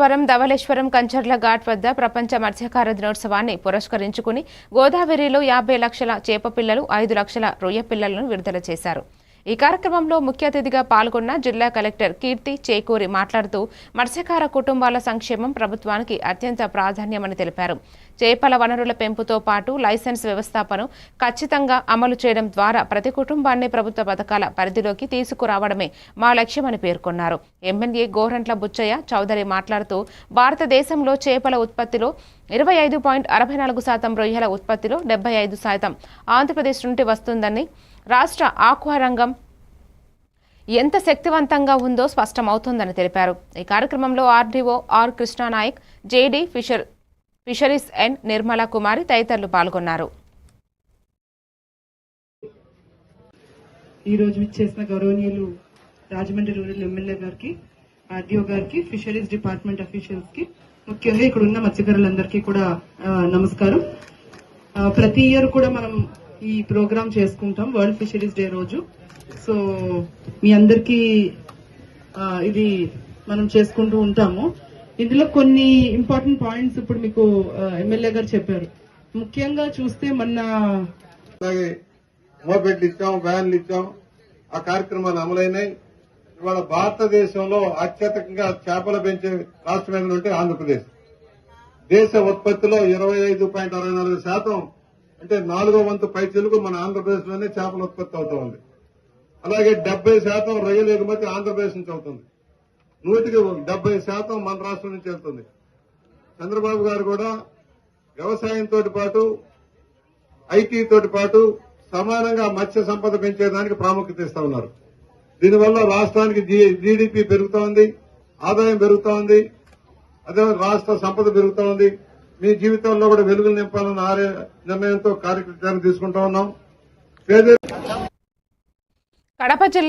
వరం ధవళేశ్వరం కంచర్ల ఘాట్ వద్ద ప్రపంచ మత్స్యకార దినోత్సవాన్ని పురస్కరించుకుని గోదావరిలో యాభై లక్షల చేప పిల్లలు ఐదు లక్షల రొయ్య పిల్లలను విడుదల చేశారు. ఈ కార్యక్రమంలో ముఖ్య అతిథిగా పాల్గొన్న జిల్లా కలెక్టర్ కీర్తి చేకూరి మాట్లాడుతూ మత్స్యకార కుటుంబాల సంక్షేమం ప్రభుత్వానికి అత్యంత ప్రాధాన్యమని తెలిపారు. చేపల వనరుల పెంపుతో పాటు లైసెన్స్ వ్యవస్థాపను ఖచ్చితంగా అమలు చేయడం ద్వారా ప్రతి కుటుంబాన్ని ప్రభుత్వ పథకాల పరిధిలోకి తీసుకురావడమే మా లక్ష్యమని పేర్కొన్నారు. ఎమ్మెల్యే గోరంట్ల బుచ్చయ్య చౌదరి మాట్లాడుతూ భారతదేశంలో చేపల ఉత్పత్తిలో ఇరవై ఐదు పాయింట్ అరవై నాలుగు శాతం రొయ్యల ఉత్పత్తిలో డెబ్బై ఐదు శాతం ఆంధ్రప్రదేశ్ నుండి వస్తుందని రాష్ట్ర ఆక్వా రంగం ఎంత శక్తివంతంగా ఉందో స్పష్టమవుతుందని తెలిపారు. ఈ కార్యక్రమంలో RDO R Krishna Nayak JD fisher fisheries and Nirmala Kumari తదితరులు పాల్గొన్నారు. ఈ రోజు విచ్చేసిన గౌరవనీయులు రాజమండ్రి రూరల్ ఎమ్మెల్యే గారికి ఆర్డీఓ గారికి ఫిషరీస్ డిపార్ట్మెంట్ అఫీషియల్స్కి ముఖ్యంగా ఇక్కడ ఉన్న మత్స్యకారులందరికీ కూడా నమస్కారం. ప్రతి ఇయర్ కూడా మనం ఈ ప్రోగ్రామ్ చేసుకుంటాం వరల్డ్ ఫిషరీస్ డే రోజు. సో మీ అందరికీ ఇది మనం చేసుకుంటూ ఉంటాము. ఇందులో కొన్ని ఇంపార్టెంట్ పాయింట్స్ ఇప్పుడు మీకు ఎమ్మెల్యే గారు చెప్పారు. ముఖ్యంగా చూస్తే మొన్న మోపెట్లు ఇచ్చాం వ్యాన్లు ఇచ్చాం ఆ కార్యక్రమాలు అమలైనాయి. ఇవాళ భారతదేశంలో అత్యధికంగా చేపలు పెంచే రాష్ట్రం ఏమైనా ఉంటే ఆంధ్రప్రదేశ్. దేశ ఉత్పత్తిలో ఇరవై ఐదు పాయింట్ అరవై నాలుగు శాతం అంటే నాలుగో వంతు పైచలకు మన ఆంధ్రప్రదేశ్లోనే చేపల ఉత్పత్తి అవుతా ఉంది. అలాగే డెబ్బై శాతం రొయ్యల ఎగుమతి ఆంధ్రప్రదేశ్ నుంచి అవుతుంది. నూటికి డెబ్బై శాతం మన రాష్ట్రం నుంచి వెళ్తుంది. చంద్రబాబు గారు కూడా వ్యవసాయంతో పాటు ఐటీ తోటి పాటు సమానంగా మత్స్య సంపద పెంచేదానికి ప్రాముఖ్యత ఇస్తా ఉన్నారు. దీనివల్ల రాష్ట్రానికి జీడిపి పెరుగుతోంది ఆదాయం పెరుగుతోంది అదే రాష్ట్ర సంపద పెరుగుతోంది మీ జీవితంలో కూడా వెలుగులు నింపాలన్న ఆరే నిర్ణయంతో కార్యక్రమం తీసుకుంటా ఉన్నాం. కడప జిల్లా